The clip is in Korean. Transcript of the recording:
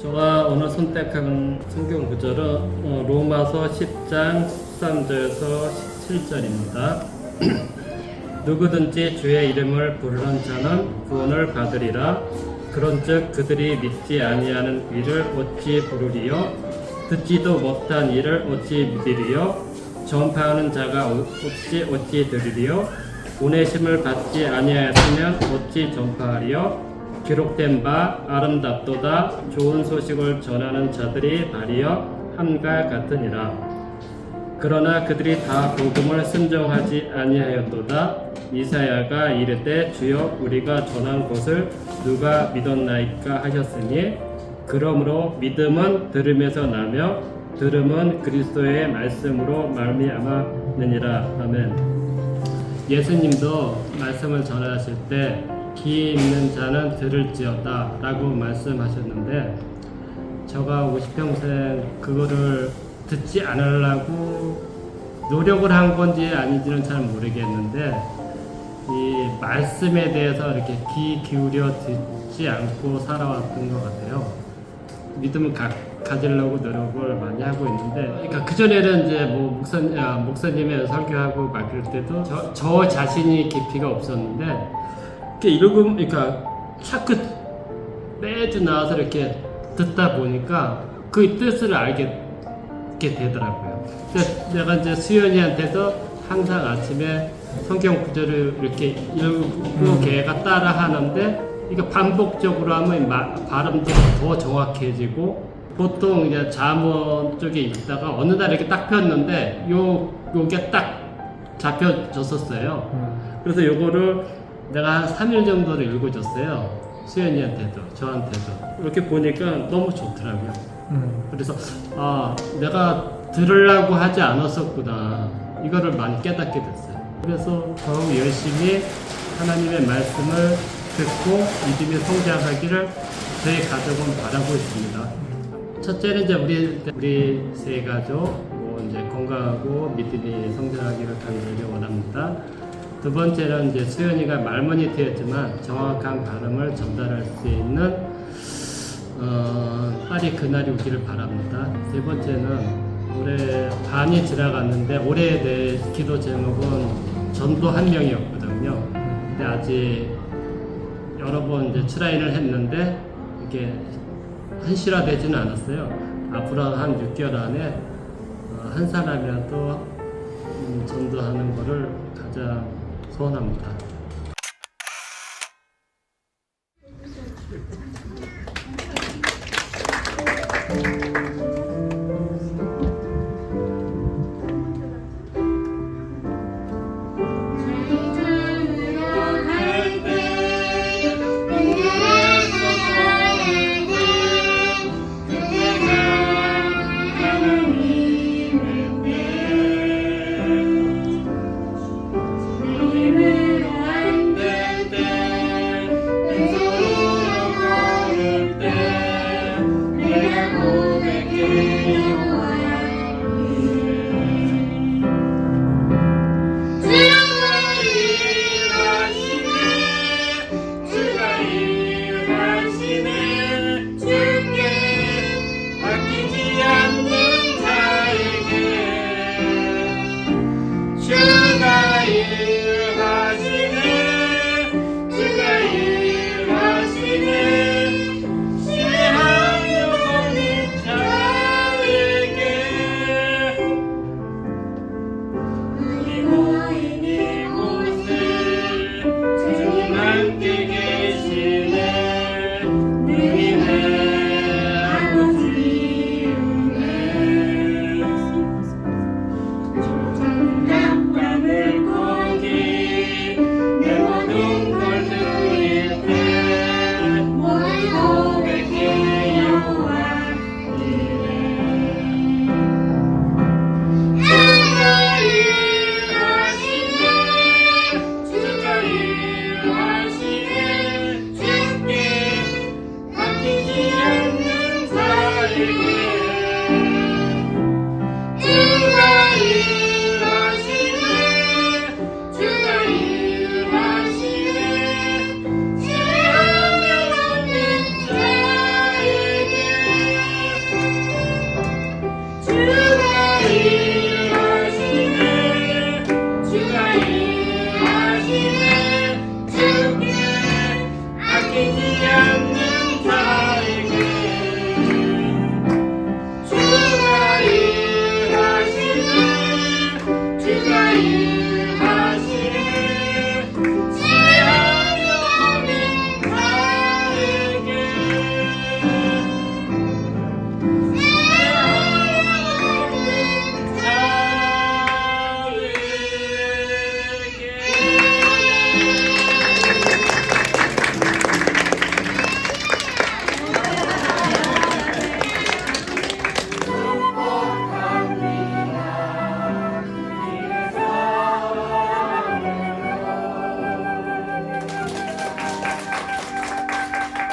제가 오늘 선택한 성경 구절은 어, 로마서 10장 13절에서 17절입니다. 누구든지 주의 이름을 부르는 자는 구원을 받으리라. 그런즉 그들이 믿지 아니하는 일을 어찌 부르리요? 듣지도 못한 일을 어찌 믿으리요? 전파하는 자가 없이 어찌 들으리요? 보내심을 받지 아니하였으면 어찌 전파하리요? 기록된 바 아름답도다 좋은 소식을 전하는 자들이 발이여 한갈 같으니라. 그러나 그들이 다 복음을 순종하지 아니하였도다. 이사야가 이르되 주여 우리가 전한 것을 누가 믿었나이까 하셨으니 그러므로 믿음은 들음에서 나며 들음은 그리스도의 말씀으로 말미암았느니라. 아멘. 예수님도 말씀을 전하실 때 귀 있는 자는 들을지어다 라고 말씀하셨는데 제가 50평생 그거를 듣지 않으려고 노력을 한 건지 아닌지는 잘 모르겠는데 이 말씀에 대해서 이렇게 귀 기울여 듣지 않고 살아왔던 것 같아요. 믿음을 가, 가지려고 노력을 많이 하고 있는데, 그러니까 그 전에는 이제 뭐 목사 아, 목사님의 설교하고 맡길 때도 저, 저 자신이 깊이가 없었는데, 이렇게 읽음, 그러니까 자꾸 매주 나와서 이렇게 듣다 보니까 그 뜻을 알게 되더라고요. 그래서 내가 이제 수연이한테도 항상 아침에 성경 구절을 이렇게 읽고 걔가 따라 하는데 이거 반복적으로 하면 마- 발음도 더 정확해지고 보통 이제 잠언 쪽에 읽다가 어느 날 이렇게 딱 폈는데 요 요게 딱 잡혀졌었어요. 그래서 요거를 내가 한 3일 정도를 읽어줬어요. 수연이한테도 저한테도 이렇게 보니까 너무 좋더라고요. 음. 그래서 아 내가 들으려고 하지 않았었구나 이거를 많이 깨닫게 됐어요. 그래서 더욱 열심히 하나님의 말씀을 듣고 믿음이 성장하기를 저희 가족은 바라고 있습니다. 첫째는 이제 우리 우리 세 가족 뭐 이제 건강하고 믿음이 성장하기를 간절히 원합니다. 두 번째는 이제 수연이가 말문이 트였지만 정확한 발음을 전달할 수 있는 어, 빨리 그날이 오기를 바랍니다. 세 번째는 올해 반이 지나갔는데 올해에 대해 기도 제목은 전도 한 명이었거든요. 근데 아직 여러 번 이제 트라이를 했는데 이게 한실화되지는 않았어요. 앞으로 한 6개월 안에 어, 한 사람이라도 음, 전도하는 거를 가장 소원합니다.